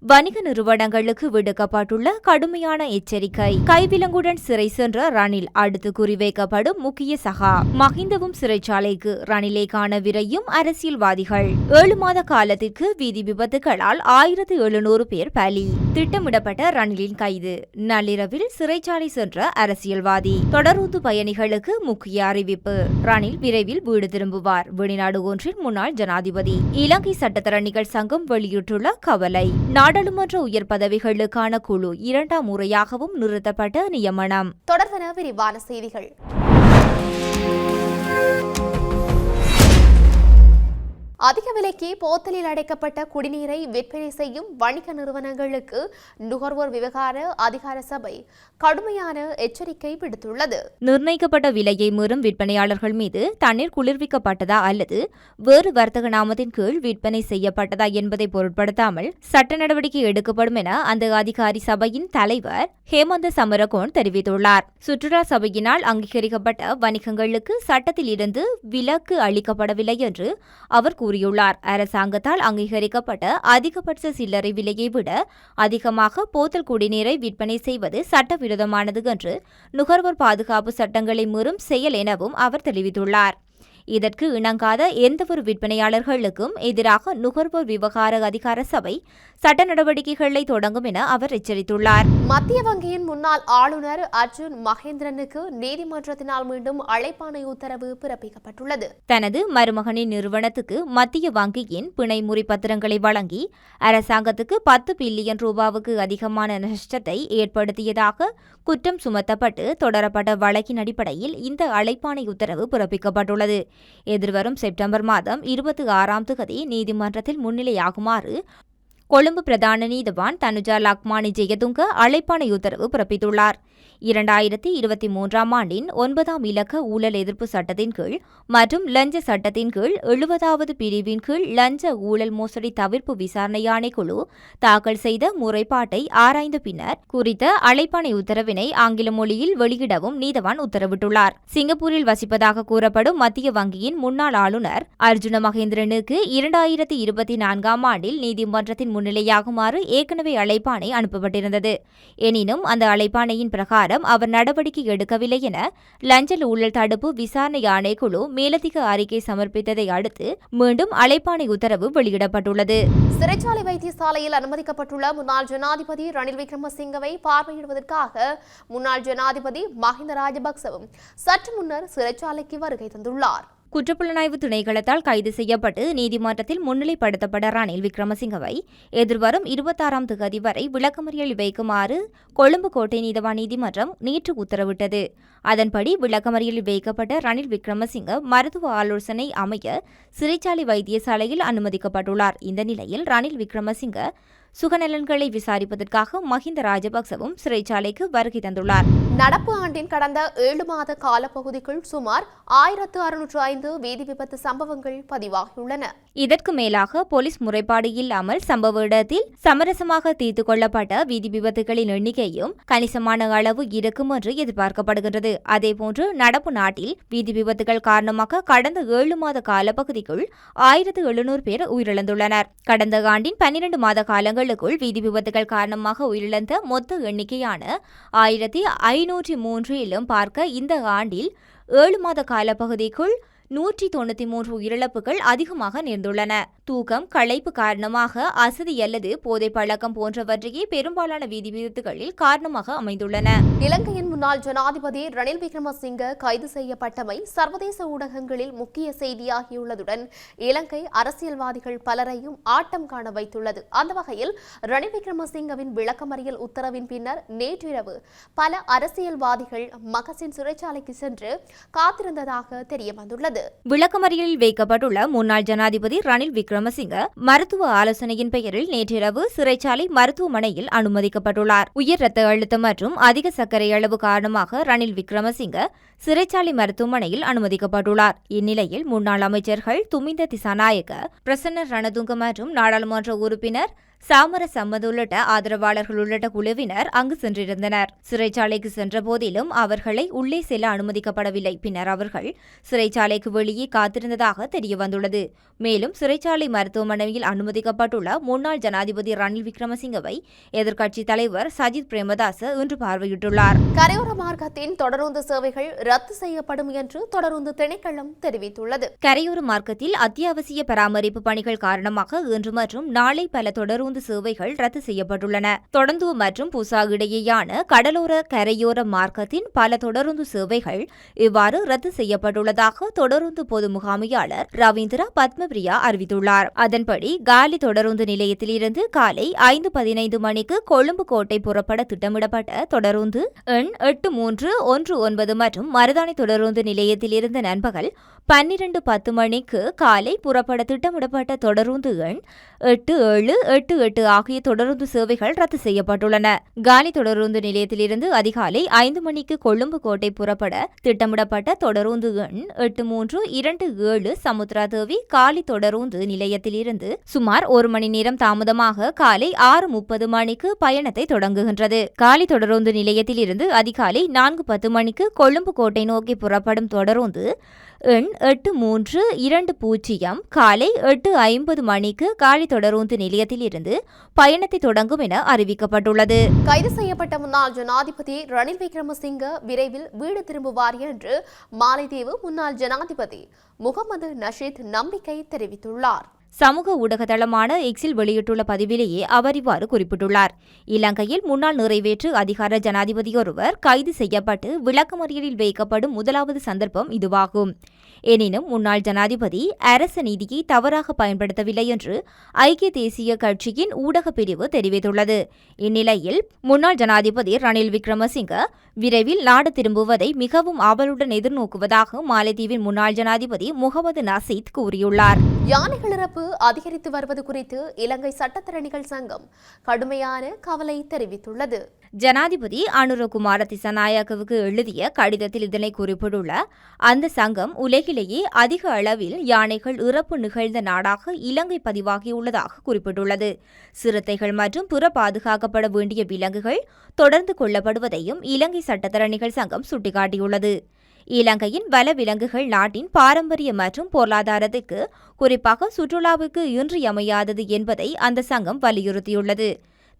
வணிக நிறுவனங்களுக்கு விடுக்கப்பட்டுள்ள கடுமையான எச்சரிக்கை. கைவிலங்குடன் சிறை சென்ற ரணில் அடுத்து குறிவைக்கப்படும் முக்கிய சகா. மஹிந்தவும் சிறைச்சாலைக்கு ரணிலை காண விரையும் அரசியல்வாதிகள். ஏழு மாத காலத்திற்கு வீதி விபத்துகளால் ஆயிரத்து எழுநூறு பேர் பலி. திட்டமிடப்பட்ட ரணிலின் கைது. நள்ளிரவில் சிறைச்சாலை சென்ற அரசியல்வாதி. தொடரூந்து பயணிகளுக்கு முக்கிய அறிவிப்பு. ரணில் விரைவில் வீடு திரும்புவார். வெளிநாடு ஒன்றில் முன்னாள் ஜனாதிபதி. இலங்கை சட்டத்தரணிகள் சங்கம் வெளியிட்டுள்ள கவலை. நாடாளுமன்ற உயர் பதவிகளுக்கான குழு இரண்டாம் முறையாகவும் நிறுத்தப்பட்ட நியமனம். தொடர்வன விரிவான செய்திகள். அதிக விலைக்கு போத்தலில் அடைக்கப்பட்ட குடிநீரை விற்பனை செய்யும் வணிக நிறுவனங்களுக்கு நுகர்வோர் விவகார அதிகார சபை கடுமையான எச்சரிக்கை விடுத்துள்ளது. நிர்ணயிக்கப்பட்ட விலையை மீறும் விற்பனையாளர்கள் மீது தண்ணீர் குளிர்விக்கப்பட்டதா அல்லது வேறு வர்த்தக நாமத்தின் கீழ் விற்பனை செய்யப்பட்டதா என்பதை பொருட்படுத்தாமல் சட்ட நடவடிக்கை எடுக்கப்படும் என அந்த அதிகாரி சபையின் தலைவர் ஹேமந்த சமரகோன் தெரிவித்துள்ளார். சுற்றுலா சபையினால் அங்கீகரிக்கப்பட்ட வணிகங்களுக்கு சட்டத்தில் இருந்து விலக்கு அளிக்கப்படவில்லை என்று அவர் கூறினார் கூறியுள்ளார். அரசாங்கத்தால் அங்கீகரிக்கப்பட்ட அதிகபட்ச சில்லறை விலையை விட அதிகமாக போத்தல் குடிநீரை விற்பனை செய்வது சட்டவிரோதமானது என்று நுகர்வோர் பாதுகாப்பு சட்டங்களை மீறும் செயல் எனவும் அவர் தெரிவித்துள்ளார். இதற்கு இணங்காத எந்தவொரு விற்பனையாளர்களுக்கும் எதிராக நுகர்வோர் விவகார அதிகார சபை சட்ட நடவடிக்கைகளை தொடங்கும் என அவர் எச்சரித்துள்ளார். மத்திய வங்கியின் முன்னாள் ஆளுநர் அர்ஜுன் மகேந்திரனுக்கு நீதிமன்றத்தினால் மீண்டும் அழைப்பாணை உத்தரவு பிறப்பிக்கப்பட்டுள்ளது. தனது மருமகனின் நிறுவனத்துக்கு மத்திய வங்கியின் பிணை முறி பத்திரங்களை வழங்கி அரசாங்கத்துக்கு பத்து பில்லியன் ரூபாவுக்கு அதிகமான நஷ்டத்தை ஏற்படுத்தியதாக குற்றம் சுமத்தப்பட்டு தொடரப்பட்ட வழக்கின் அடிப்படையில் இந்த அழைப்பாணை உத்தரவு பிறப்பிக்கப்பட்டுள்ளது. எதிர்வரும் செப்டம்பர் மாதம் இருபத்தி ஆறாம் தேதி நீதிமன்றத்தில் முன்னிலையாகுமாறு கொழும்பு பிரதான நீதிவான் தனுஜா லக்மானி ஜெயதுங்க அழைப்பாணை உத்தரவு பிறப்பித்துள்ளார். இரண்டாயிரத்தி இருபத்தி மூன்றாம் ஆண்டின் ஒன்பதாம் இலக்க ஊழல் எதிர்ப்பு சட்டத்தின் கீழ் மற்றும் லஞ்ச சட்டத்தின் கீழ் எழுபதாவது பிரிவின் கீழ் லஞ்ச ஊழல் மோசடி தவிர்ப்பு விசாரணை ஆணைக்குழு தாக்கல் செய்த முறைப்பாட்டை ஆராய்ந்த பின்னர் குறித்த அழைப்பாணை உத்தரவினை ஆங்கில மொழியில் வெளியிடவும் நீதவான் உத்தரவிட்டுள்ளார். சிங்கப்பூரில் வசிப்பதாக கூறப்படும் மத்திய வங்கியின் முன்னாள் ஆளுநர் அர்ஜுன மகேந்திரனுக்கு இரண்டாயிரத்தி இருபத்தி நான்காம் ஆண்டில் நீதிமன்றத்தின் முன்னிலையாகுமாறு ஏற்கனவே அழைப்பாணை அனுப்பப்பட்டிருந்தது. எனினும் அந்த அழைப்பாணையின் பிரகாரம் அவர் நடவடிக்கை எடுக்கவில்லை என லஞ்சல் ஊழல் தடுப்பு விசாரணை ஆணைக்குழு மேலதிக அறிக்கை சமர்ப்பித்ததை அடுத்து மீண்டும் அழைப்பாணை உத்தரவு வெளியிடப்பட்டுள்ளது. சிறைச்சாலை வைத்தியசாலையில் அனுமதிக்கப்பட்டுள்ள முன்னாள் ஜனாதிபதி ரணில் விக்ரமசிங்கவை பார்வையிடுவதற்காக முன்னாள் ஜனாதிபதி மஹிந்த ராஜபக்சவும் சற்று முன்னர் சிறைச்சாலைக்கு வருகை தந்துள்ளார். குற்றப்புலனாய்வு திணைக்களத்தால் கைது செய்யப்பட்டு நீதிமன்றத்தில் முன்னிலைப்படுத்தப்பட ரணில் விக்ரமசிங்கவை. எதிர்வரும் இருபத்தாறாம் தேதி வரை விளக்கமறியல் வைக்குமாறு கொழும்பு கோட்டை நீதவான் நீதிமன்றம் நேற்று உத்தரவிட்டது. அதன்படி விளக்கமறியலில் வைக்கப்பட்ட ரணில் விக்ரமசிங்க மருத்துவ ஆலோசனை அமைய சிறைச்சாலை வைத்தியசாலையில் அனுமதிக்கப்பட்டுள்ளார். இந்த நிலையில் ரணில் விக்ரமசிங்க சுகநலன்களை விசாரிப்பதற்காக மஹிந்த ராஜபக்சவும் சிறைச்சாலைக்கு வருகை தந்துள்ளார். நடப்பு ஆண்டின் கடந்த ஏழு மாத காலப்பகுதிக்குள் சுமார் ஆயிரத்து அறுநூற்று ஐந்து வீதி விபத்து சம்பவங்கள் பதிவாகியுள்ளன. இதற்கு மேலாக போலீஸ் முறைப்பாடு இல்லாமல் சம்பவ இடத்தில் சமரசமாக தீர்த்து கொள்ளப்பட்ட வீதி விபத்துகளின் எண்ணிக்கையும் கணிசமான அளவு இருக்கும் என்று எதிர்பார்க்கப்படுகின்றது. அதேபோன்று நடப்பு நாட்டில் வீதி விபத்துகள் காரணமாக கடந்த ஏழு மாத காலப்பகுதிக்குள் ஆயிரத்து எழுநூறு பேர் உயிரிழந்துள்ளனர். கடந்த ஆண்டின் பன்னிரண்டு மாத நாட்களுக்குள் வீதி விபத்துகள் காரணமாக உயிரிழந்த மொத்த எண்ணிக்கையான ஆயிரத்தி ஐநூற்றி மூன்றிலும் பார்க்க இந்த ஆண்டில் ஏழு மாத காலப்பகுதிக்குள் நூற்றி தொண்ணூற்றி மூன்று உயிரிழப்புகள் அதிகமாக நேர்ந்துள்ளன. தூக்கம் களைப்பு காரணமாக அசதி அல்லது போதை பழக்கம் போன்றவற்றையே பெரும்பாலான வீதி விபத்துகளில் காரணமாக அமைந்துள்ளன. இலங்கையின் முன்னாள் ஜனாதிபதி ரணில் விக்ரமசிங்க கைது செய்யப்பட்டமை சர்வதேச ஊடகங்களில் முக்கிய செய்தியாகியுள்ளதுடன் இலங்கை அரசியல்வாதிகள் பலரையும் ஆட்டம் காண வைத்துள்ளது. அந்த வகையில் ரணில் விக்ரமசிங்கவின் விளக்கமறியல் உத்தரவின் பின்னர் நேற்றிரவு பல அரசியல்வாதிகள் மகசின் சிறைச்சாலைக்கு சென்று காத்திருந்ததாக தெரிய வந்துள்ளது விளக்கமறியலில் வைக்கப்பட்டுள்ள முன்னாள் ஜனாதிபதி ரணில் விக்ரமசிங்க மருத்துவ ஆலோசனையின் பெயரில் நேற்றிரவு சிறைச்சாலை மருத்துவமனையில் அனுமதிக்கப்பட்டுள்ளார். உயர் ரத்த அழுத்தம் மற்றும் அதிக சர்க்கரை அளவு காரணமாக ரணில் விக்ரமசிங்க சிறைச்சாலை மருத்துவமனையில் அனுமதிக்கப்பட்டுள்ளார். இந்நிலையில் முன்னாள் அமைச்சர்கள் துமிந்த திசாநாயக்க பிரசன்ன ரணதுங்க மற்றும் நாடாளுமன்ற உறுப்பினர் சாமர சம்மத் உள்ளிட்ட ஆதரவாளர்கள் உள்ளிட்ட குழுவினர் அங்கு சென்றிருந்தனர். சிறைச்சாலைக்கு சென்ற போதிலும் அவர்களை உள்ளே செல்ல அனுமதிக்கப்படவில்லை. பின்னர் அவர்கள் சிறைச்சாலைக்கு வெளியே காத்திருந்ததாக தெரியவந்துள்ளது. மேலும் சிறைச்சாலை மருத்துவமனையில் அனுமதிக்கப்பட்டுள்ள முன்னாள் ஜனாதிபதி ரணில் விக்ரமசிங்கவை எதிர்க்கட்சித் தலைவர் சஜித் பிரேமதாச இன்று பார்வையிட்டுள்ளார். கரையோர மார்க்கத்தின் தொடருந்து சேவைகள் ரத்து செய்யப்படும் என்று தொடருந்து திணைக்களம் தெரிவித்துள்ளது. கரையோர மார்க்கத்தில் அத்தியாவசிய பராமரிப்பு பணிகள் காரணமாக இன்று மற்றும் நாளை பல தொடருந்து சேவைகள் ரத்து செய்யப்பட்டுள்ளன. தொடர்ந்து மற்றும் புசா இடையேயான கடலோர கரையோர மார்க்கத்தின் பல தொடருந்து சேவைகள் இவ்வாறு ரத்து செய்யப்பட்டுள்ளதாக தொடருந்து பொது முகாமையாளர் ரவீந்திரா பத்மபிரியா அறிவித்துள்ளார். அதன்படி காலி தொடருந்து நிலையத்திலிருந்து காலை ஐந்து பதினைந்து மணிக்கு கொழும்பு கோட்டை புறப்பட திட்டமிடப்பட்ட தொடருந்து எண் எட்டு மூன்று ஒன்று ஒன்பது மற்றும் மருதாணி தொடருந்து நிலையத்திலிருந்து நண்பகல் பன்னிரண்டு பத்து மணிக்கு காலை புறப்பட திட்டமிடப்பட்ட தொடருந்து எண் எட்டு ஏழு எட்டு எட்டு ஆகிய தொடருந்து சேவைகள் ரத்து செய்யப்பட்டுள்ளன. காலி தொடருந்து நிலையத்திலிருந்து அதிகாலை ஐந்து மணிக்கு கொழும்பு கோட்டை புறப்பட திட்டமிடப்பட்ட தொடருந்து எண் எட்டு மூன்று இரண்டு ஏழு சமுத்திராதேவி காலி தொடருந்து நிலையத்திலிருந்து சுமார் ஒரு மணி நேரம் தாமதமாக காலை ஆறு முப்பது மணிக்கு பயணத்தை தொடங்குகின்றது. காலி தொடருந்து நிலையத்திலிருந்து அதிகாலை நான்கு பத்து மணிக்கு கொழும்பு கோட்டை நோக்கி புறப்படும் தொடருந்து எண் எட்டு மூன்று இரண்டு பூஜ்ஜியம். காலை எட்டு ஐம்பது மணிக்கு காலி நிலையத்தில் இருந்து பயணத்தை தொடங்கும் என அறிவிக்கப்பட்டுள்ளது. கைது செய்யப்பட்ட முன்னாள் ஜனாதிபதி ரணில் விக்ரமசிங்க விரைவில் வீடு திரும்புவார் என்று மாலைதீவு முன்னாள் ஜனாதிபதி முகமது நஷீத் நம்பிக்கை தெரிவித்துள்ளார். சமூக ஊடக தளமான எக்ஸில் வெளியிட்டுள்ள பதிவிலேயே அவர் இவ்வாறு குறிப்பிட்டுள்ளார். இலங்கையில் முன்னாள் நிறைவேற்று அதிகார ஜனாதிபதியொருவர் கைது செய்யப்பட்டு விளக்கமறியலில் வைக்கப்படும் முதலாவது சந்தர்ப்பம் இதுவாகும். எனினும் முன்னாள் ஜனாதிபதி அரச நீதியை தவறாக பயன்படுத்தவில்லை என்று ஐக்கிய தேசிய கட்சியின் ஊடக பிரிவு தெரிவித்துள்ளது. இந்நிலையில் முன்னாள் ஜனாதிபதி ரணில் விக்ரமசிங்க விரைவில் நாடு திரும்புவதை மிகவும் ஆவலுடன் எதிர்நோக்குவதாக மாலைதீவின் முன்னாள் ஜனாதிபதி முகமது நசீத் கூறியுள்ளார். யானைகள் இறப்பு அதிகரித்து வருவது குறித்து இலங்கை சட்டத்தரணிகள் சங்கம் கடுமையான கவலை தெரிவித்துள்ளது. ஜனாதிபதி அனுரகுமார திசநாயக்கவுக்கு எழுதிய கடிதத்தில் இதனை குறிப்பிட்டுள்ள அந்த சங்கம் உலகிலேயே அதிக அளவில் யானைகள் இறப்பு நிகழ்ந்த நாடாக இலங்கை பதிவாகியுள்ளதாக குறிப்பிட்டுள்ளது. சிறுத்தைகள் மற்றும் பிற பாதுகாக்கப்பட வேண்டிய விலங்குகள் தொடர்ந்து கொள்ளப்படுவதையும் இலங்கை சட்டத்தரணிகள் சங்கம் சுட்டிக்காட்டியுள்ளது. இலங்கையின் வன விலங்குகள் நாட்டின் பாரம்பரிய மற்றும் பொருளாதாரத்துக்கு குறிப்பாக சுற்றுலாவுக்கு இன்றியமையாதது என்பதை அந்த சங்கம் வலியுறுத்தியுள்ளது.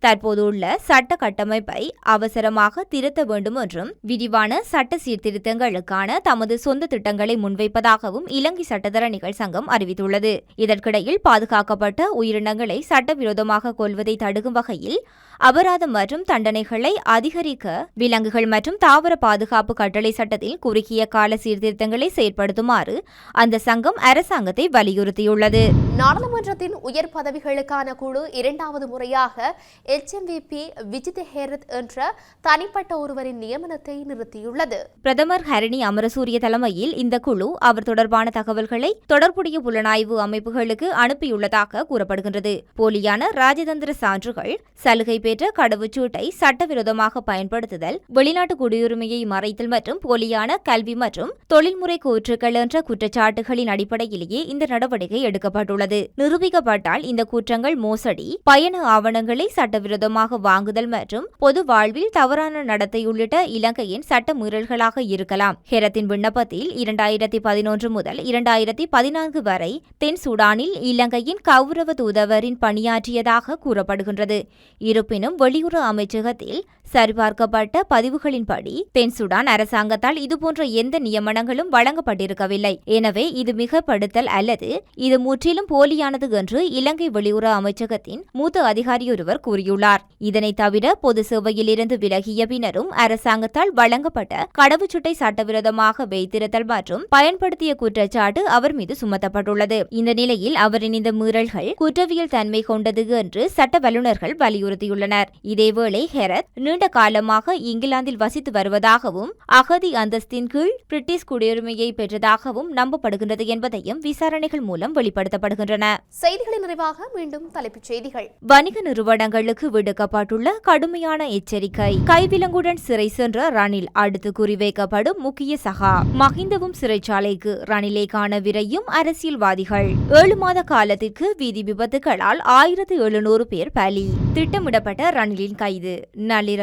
தற்போதுள்ள சட்ட கட்டமைப்பை அவசரமாக திருத்த வேண்டும் என்றும் விரிவான சட்ட சீர்திருத்தங்களுக்கான தமது சொந்த திட்டங்களை முன்வைப்பதாகவும் இலங்கை சட்டத்தரணிகள் சங்கம் அறிவித்துள்ளது. இதற்கிடையில் பாதுகாக்கப்பட்ட உயிரினங்களை சட்டவிரோதமாக கொள்வதை தடுக்கும் வகையில் அபராதம் மற்றும் தண்டனைகளை அதிகரிக்க விலங்குகள் மற்றும் தாவர பாதுகாப்பு கட்டளை சட்டத்தில் குறுகிய கால சீர்திருத்தங்களை செயற்படுத்துமாறு அந்த சங்கம் அரசாங்கத்தை வலியுறுத்தியுள்ளது. நாடாளுமன்றத்தின் உயர் பதவிகளுக்கான குழு இரண்டாவது முறையாக எச்எம்விபி விஜித் ஹேரத் என்ற தனிப்பட்ட ஒருவரின் நியமனத்தை நிறுத்தியுள்ளது. பிரதமர் ஹரணி அமரசூரிய தலைமையில் இந்த குழு அவர் தொடர்பான தகவல்களை தொடர்புடைய புலனாய்வு அமைப்புகளுக்கு அனுப்பியுள்ளதாக கூறப்படுகின்றது. போலியான ராஜதந்திர சான்றுகள் சலுகை பெற்ற கடவுச்சீட்டை சட்டவிரோதமாக பயன்படுத்துதல் வெளிநாட்டு குடியுரிமையை மறைத்தல் மற்றும் போலியான கல்வி மற்றும் தொழில்முறை கூற்றுக்கள் என்ற குற்றச்சாட்டுகளின் அடிப்படையிலேயே இந்த நடவடிக்கை எடுக்கப்பட்டுள்ளது. நிரூபிக்கப்பட்டால் இந்த குற்றங்கள் மோசடி பயண ஆவணங்களை சட்டவிரோதமாக வாங்குதல் மற்றும் பொது வாழ்வில் தவறான நடத்தை உள்ளிட்ட இலங்கையின் சட்ட மீறல்களாக இருக்கலாம். ஹெரத்தின் விண்ணப்பத்தில் இரண்டாயிரத்தி பதினொன்று முதல் இரண்டாயிரத்தி பதினான்கு வரை தென் சூடானில் இலங்கையின் கௌரவ தூதவரின் பணியாற்றியதாக கூறப்படுகின்றது. இருப்பினும் வெளியுறவு அமைச்சகத்தில் சரிபார்க்கப்பட்ட பதிவுகளின்படி தென் சுடான் அரசாங்கத்தால் இதுபோன்ற எந்த நியமனங்களும் வழங்கப்பட்டிருக்கவில்லை. எனவே இது மிகப்படுத்தல் அல்லது இது முற்றிலும் போலியானது என்று இலங்கை வெளியுறவு அமைச்சகத்தின் மூத்த அதிகாரியொருவர் கூறியுள்ளார். இதனைத் தவிர பொது சேவையிலிருந்து விலகிய பின்னரும் அரசாங்கத்தால் வழங்கப்பட்ட கடவுச்சுட்டை சட்டவிரோதமாக வைத்திருத்தல் மற்றும் பயன்படுத்திய குற்றச்சாட்டு அவர் மீது சுமத்தப்பட்டுள்ளது. இந்த நிலையில் அவரின் இந்த மீறல்கள் குற்றவியல் தன்மை கொண்டது என்று சட்ட வல்லுநர்கள் வலியுறுத்தியுள்ளனர். இதேவேளை ஹெரத் நீண்ட காலமாக இங்கிலாந்தில் வசித்து வருவதாகவும் அகதி அந்தஸ்தின் கீழ் பிரிட்டிஷ் குடியுரிமையை பெற்றதாகவும் நம்பப்படுகின்றது என்பதையும் விசாரணைகள் மூலம் வெளிப்படுத்தப்படுகின்றன. செய்திகளின் நிறைவாக மீண்டும் தலைப்புச் செய்திகள். வணிக நிறுவனங்களுக்கு விடுக்கப்பட்டுள்ள கடுமையான எச்சரிக்கை. கைவிலங்குடன் சிறை சென்ற ரணில் அடுத்து குறிவைக்கப்படும் முக்கிய சகா. மஹிந்தவும் சிறைச்சாலைக்கு ரணிலை காண விரையும் அரசியல்வாதிகள். ஏழு மாத காலத்திற்கு வீதி விபத்துகளால் ஆயிரத்து எழுநூறு பேர் பலி. திட்டமிடப்பட்ட ரணிலின் கைது.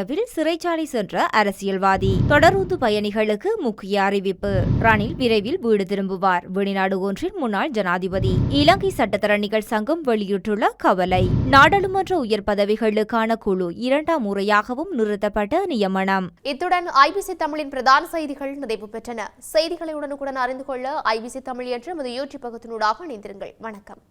நள்ளிரவில் சிறைச்சாலை சென்ற அரசியல்வாதி. தொடரூந்து பயணிகளுக்கு முக்கிய அறிவிப்பு. ரணில் விரைவில் வீடு திரும்புவார். வெளிநாடு ஒன்றில் முன்னாள் ஜனாதிபதி. இலங்கை சட்டத்தரணிகள் சங்கம் வெளியிட்டுள்ள கவலை. நாடாளுமன்ற உயர் பதவிகளுக்கான குழு இரண்டாம் முறையாகவும் நிறுத்தப்பட்ட நியமனம். இத்துடன் ஐபிசி தமிழின் பிரதான செய்திகள் நிறைவு பெற்றன. செய்திகளை உடனுக்குடன் அறிந்து கொள்ள ஐபிசி தமிழ் என்ற நமது யூடியூப் பக்கத்தினூடாக இணைந்திருங்கள். வணக்கம்.